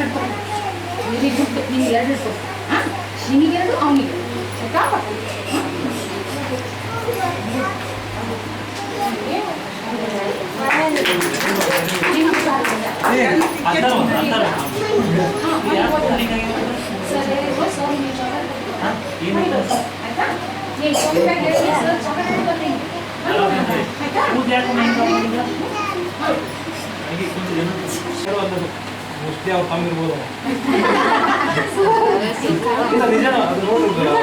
ಎರಡು very good ನಿಮ್ಗೆ ಎರಡು ಇಟ್ಟು ಹಾಂ ನಿನಗೆರಡು ಅವನಿಗೆ ಆಯ್ತಾ ಆಯ್ತಾ ನೀವು ಚಾಕ್ಲೇಟ್ ಹೇಳಿ ಸರ್ ಚಾಕ್ಲೇಟ್ ಬರ್ತೀನಿ ಆಯ್ತಾ ಮೋಸ್ಟ್ಲಿ ಅವ್ರು ತಮ್ಮಿರ್ಬೋದು ಇಲ್ಲ ನಿಜನ ಅದು ನೋಡಿದ್ರು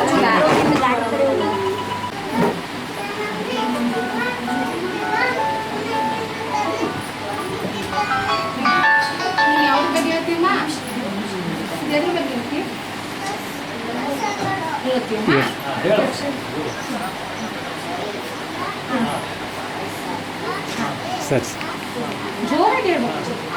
ನೀನು ಯಾವ್ದ್ರ ಬಗ್ಗೆ ಹೇಳ್ತೀಯಮ್ಮ ಎದ್ರ ಬಗ್ಗೆ ಹೇಳ್ತೀಯ ಹೇಳ್ತೀಯಮ್ಮ ಹೇಳು ಸರಿ ಜೋರಾಗಿ ಹೇಳ್ಬೇಕು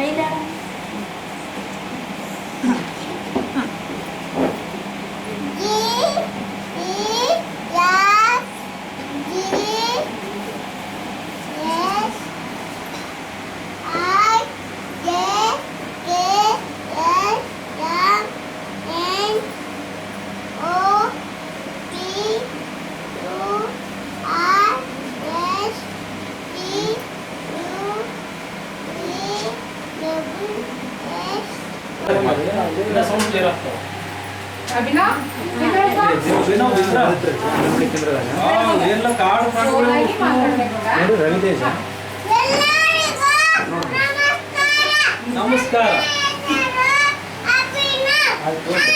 Bye, Dad. ರವಿತೇಜ. ನಮಸ್ಕಾರ. ಆಯ್ತು ಓಕೆ.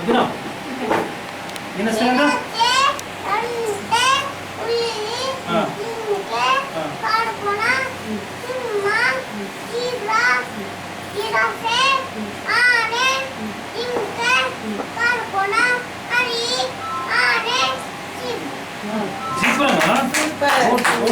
ಅಭಿನವ್ ನಿನ್ನ ಓಡ್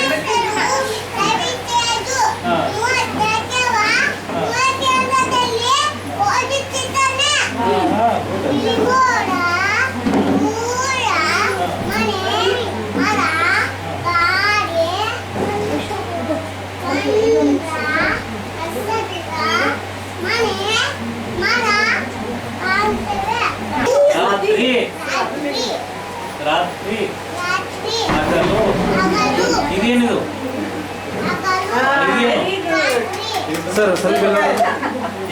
ಸರ್ ಸ್ವಲ್ಪ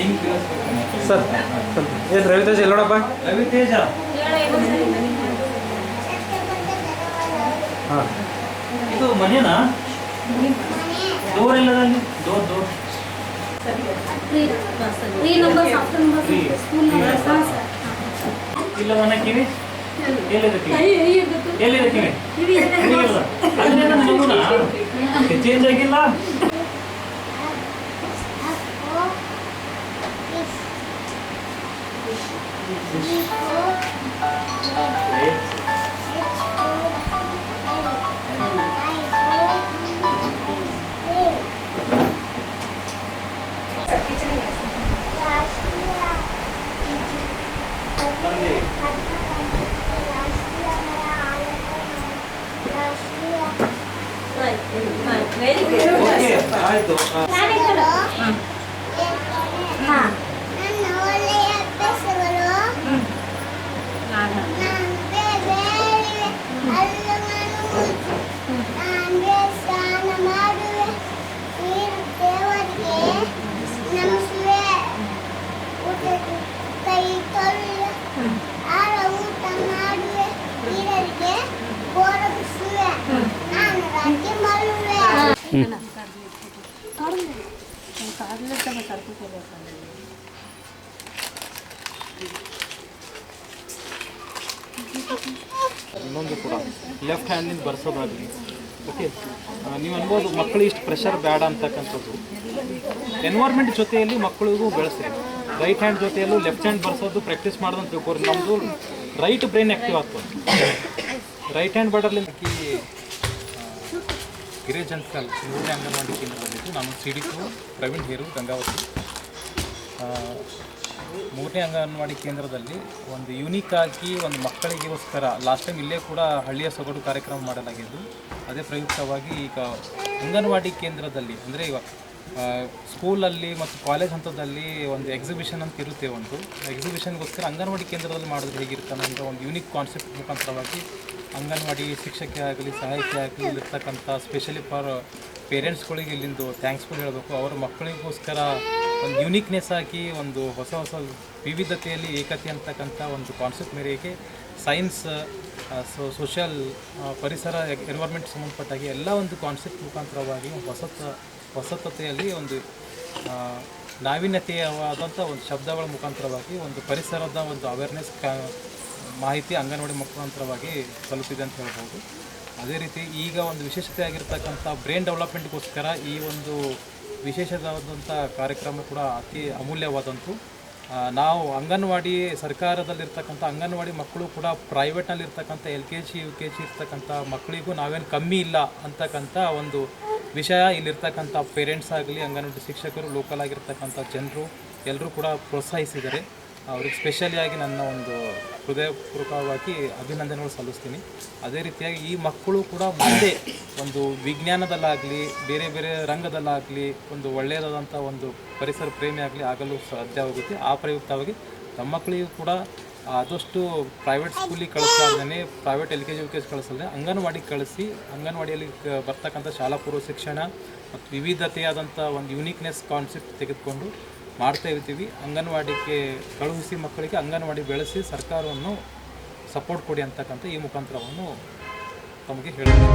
ಇಲ್ಲಿ. ಸರ್ ಏನ್ ರವಿತೇಜ್ ಎಲ್ಲೋಡಪ್ಪ? ರವಿತೇಜ. ಹಾಂ. ಇದು ಮನೆನಾ? ಡೋರ್ ಇಲ್ಲದಲ್ಲಿ ಡೋರ್ ಡೋರ್ ಇಲ್ಲ ಮನೆ ಕಿವಿ? ಎಲ್ಲಿದೆ ಕಿವಿ? ಎಲ್ಲಿದೆ ಕಿವಿ? ಕಿವಿ ಇಲ್ಲ ಅಲ್ಲೇ ಮಗುನ ಚೇಂಜ್ ಆಗಿಲ್ಲ? ವೆರಿ ಗುಡ್ ಓಕೆ ಆಯ್ತು ಆ, ನಾನೇ ಕೊಡು ಹಾಂ ಇನ್ನೊಂದು ಕೂಡ. ಲೆಫ್ಟ್ ಹ್ಯಾಂಡ್ನಿಂದ ಬರ್ಸೋದಾಗಲಿ. ಓಕೆ ನೀವು ಅನ್ಬೋದು ಮಕ್ಕಳು ಇಷ್ಟು ಪ್ರೆಷರ್ ಬೇಡ ಅಂತಕ್ಕಂಥದ್ದು. ಎನ್ವೈರ್ಮೆಂಟ್ ಜೊತೆಯಲ್ಲಿ ಮಕ್ಕಳಿಗೂ ಬೆಳೆಸ್ರಿ. ರೈಟ್ ಹ್ಯಾಂಡ್ ಜೊತೆಯಲ್ಲೂ ಲೆಫ್ಟ್ ಹ್ಯಾಂಡ್ ಬರ್ಸೋದು ಪ್ರಾಕ್ಟೀಸ್ ಮಾಡೋದಂತ ತಿಳ್ಕೊರಿ. ನಮ್ಮದು ರೈಟ್ ಬ್ರೈನ್ ಆ್ಯಕ್ಟಿವ್ ಆಗ್ತದೆ. ರೈಟ್ ಹ್ಯಾಂಡ್ ಬಡರ್ಲಿಂದ ಗಿರೇಜ್ ಮೂರನೇ ಅಂಗನವಾಡಿ ಕೇಂದ್ರದಲ್ಲಿದ್ದು ನಾನು ಸಿ ಡಿ ಪ್ರವೀಣ್ ಹೇರು ಗಂಗಾವತಿ. ಮೂರನೇ ಅಂಗನವಾಡಿ ಕೇಂದ್ರದಲ್ಲಿ ಒಂದು ಯೂನಿಕ್ ಆಗಿ ಒಂದು ಮಕ್ಕಳಿಗೋಸ್ಕರ ಲಾಸ್ಟ್ ಟೈಮ್ ಇಲ್ಲೇ ಕೂಡ ಹಳ್ಳಿಯ ಸೊಗಡು ಕಾರ್ಯಕ್ರಮ ಮಾಡಲಾಗಿದ್ದು, ಅದೇ ಪ್ರಯುಕ್ತವಾಗಿ ಈಗ ಅಂಗನವಾಡಿ ಕೇಂದ್ರದಲ್ಲಿ, ಅಂದರೆ ಇವಾಗ ಸ್ಕೂಲಲ್ಲಿ ಮತ್ತು ಕಾಲೇಜ್ ಹಂತದಲ್ಲಿ ಒಂದು ಎಕ್ಸಿಬಿಷನ್ ಅಂತ ಇರುತ್ತೆ ಒಂದು. ಎಕ್ಸಿಬಿಷನ್ಗೋಸ್ಕರ ಅಂಗನವಾಡಿ ಕೇಂದ್ರದಲ್ಲಿ ಮಾಡೋದು ಹೇಗಿರುತ್ತೆ ಅಂತ ಒಂದು ಯೂನಿಕ್ ಕಾನ್ಸೆಪ್ಟ್ ಮುಖಾಂತರವಾಗಿ ಅಂಗನವಾಡಿ ಶಿಕ್ಷಕಿ ಆಗಲಿ, ಸಹಾಯಕಿ ಆಗಲಿ ಇಲ್ಲಿರ್ತಕ್ಕಂಥ ಸ್ಪೆಷಲಿ ಫಾರ್ ಪೇರೆಂಟ್ಸ್ಗಳಿಗೆ ಇಲ್ಲಿಂದು ಥ್ಯಾಂಕ್ಸ್ಫುಲ್ ಹೇಳಬೇಕು. ಅವರ ಮಕ್ಕಳಿಗೋಸ್ಕರ ಒಂದು ಯುನೀಕ್ನೆಸ್ ಆಗಿ ಒಂದು ಹೊಸ ಹೊಸ ವಿವಿಧತೆಯಲ್ಲಿ ಏಕತೆ ಅಂತಕ್ಕಂಥ ಒಂದು ಕಾನ್ಸೆಪ್ಟ್ ಮೇರೆಗೆ ಸೈನ್ಸ್ ಸೊ ಸೋಷಿಯಲ್ ಪರಿಸರ ಎನ್ವೈರ್ಮೆಂಟ್ ಸಂಬಂಧಪಟ್ಟಾಗಿ ಎಲ್ಲ ಒಂದು ಕಾನ್ಸೆಪ್ಟ್ ಮುಖಾಂತರವಾಗಿ ಹೊಸತ, ಹೊಸತತೆಯಲ್ಲಿ ಒಂದು ನಾವೀನ್ಯತೆಯವಾದಂಥ ಒಂದು ಶಬ್ದಗಳ ಮುಖಾಂತರವಾಗಿ ಒಂದು ಪರಿಸರದ ಒಂದು ಅವೇರ್ನೆಸ್ ಮಾಹಿತಿ ಅಂಗನವಾಡಿ ಮುಖಾಂತರವಾಗಿ ತಲುಪಿದೆ ಅಂತ ಹೇಳ್ಬೋದು. ಅದೇ ರೀತಿ ಈಗ ಒಂದು ವಿಶೇಷತೆ ಆಗಿರ್ತಕ್ಕಂಥ ಬ್ರೈನ್ ಡೆವಲಪ್ಮೆಂಟ್ಗೋಸ್ಕರ ಈ ಒಂದು ವಿಶೇಷವಾದಂಥ ಕಾರ್ಯಕ್ರಮ ಕೂಡ ಅತಿ ಅಮೂಲ್ಯವಾದಂತು. ನಾವು ಅಂಗನವಾಡಿ ಸರ್ಕಾರದಲ್ಲಿರ್ತಕ್ಕಂಥ ಅಂಗನವಾಡಿ ಮಕ್ಕಳು ಕೂಡ ಪ್ರೈವೇಟ್ನಲ್ಲಿರ್ತಕ್ಕಂಥ L K G, U K G ಇರ್ತಕ್ಕಂಥ ಮಕ್ಕಳಿಗೂ ನಾವೇನು ಕಮ್ಮಿ ಇಲ್ಲ ಅಂತಕ್ಕಂಥ ಒಂದು ವಿಷಯ ಇಲ್ಲಿರ್ತಕ್ಕಂಥ ಪೇರೆಂಟ್ಸ್ ಆಗಲಿ, ಅಂಗನವಾಡಿ ಶಿಕ್ಷಕರು, ಲೋಕಲ್ ಆಗಿರ್ತಕ್ಕಂಥ ಜನರು ಎಲ್ಲರೂ ಕೂಡ ಪ್ರೋತ್ಸಾಹಿಸಿದ್ದಾರೆ. ಅವ್ರಿಗೆ ಸ್ಪೆಷಲಿಯಾಗಿ ನನ್ನ ಒಂದು ಹೃದಯಪೂರ್ವಕವಾಗಿ ಅಭಿನಂದನೆಗಳು ಸಲ್ಲಿಸ್ತೀನಿ. ಅದೇ ರೀತಿಯಾಗಿ ಈ ಮಕ್ಕಳು ಕೂಡ ಮುಂದೆ ಒಂದು ವಿಜ್ಞಾನದಲ್ಲಾಗಲಿ, ಬೇರೆ ಬೇರೆ ರಂಗದಲ್ಲಾಗಲಿ, ಒಂದು ಒಳ್ಳೆಯದಾದಂಥ ಒಂದು ಪರಿಸರ ಪ್ರೇಮಿ ಆಗಲಿ ಆಗಲು ಸಾಧ್ಯವಾಗುತ್ತೆ ಆ ಪ್ರಯುಕ್ತವಾಗಿ ನಮ್ಮ ಮಕ್ಕಳಿಗೂ ಕೂಡ ಆದಷ್ಟು ಪ್ರೈವೇಟ್ ಸ್ಕೂಲಿಗೆ ಕಳಿಸ್ಲಾರ್ದೇ private L K G U K G ಕಳಿಸಲ್ದೆ ಅಂಗನವಾಡಿಗೆ ಕಳಿಸಿ, ಅಂಗನವಾಡಿಯಲ್ಲಿ ಬರ್ತಕ್ಕಂಥ ಶಾಲಾ ಪೂರ್ವ ಶಿಕ್ಷಣ ಮತ್ತು ವಿವಿಧತೆಯಾದಂಥ ಒಂದು ಯುನೀಕ್ನೆಸ್ ಕಾನ್ಸೆಪ್ಟ್ ತೆಗೆದುಕೊಂಡು ಮಾಡ್ತಾ ಇರ್ತೀವಿ. ಅಂಗನವಾಡಿಗೆ ಕಳುಹಿಸಿ ಮಕ್ಕಳಿಗೆ ಅಂಗನವಾಡಿ ಬೆಳೆಸಿ ಸರ್ಕಾರವನ್ನು ಸಪೋರ್ಟ್ ಕೊಡಿ ಅಂತಕ್ಕಂಥ ಈ ಮುಖಾಂತರವನ್ನು ತಮಗೆ ಹೇಳ್ತೀನಿ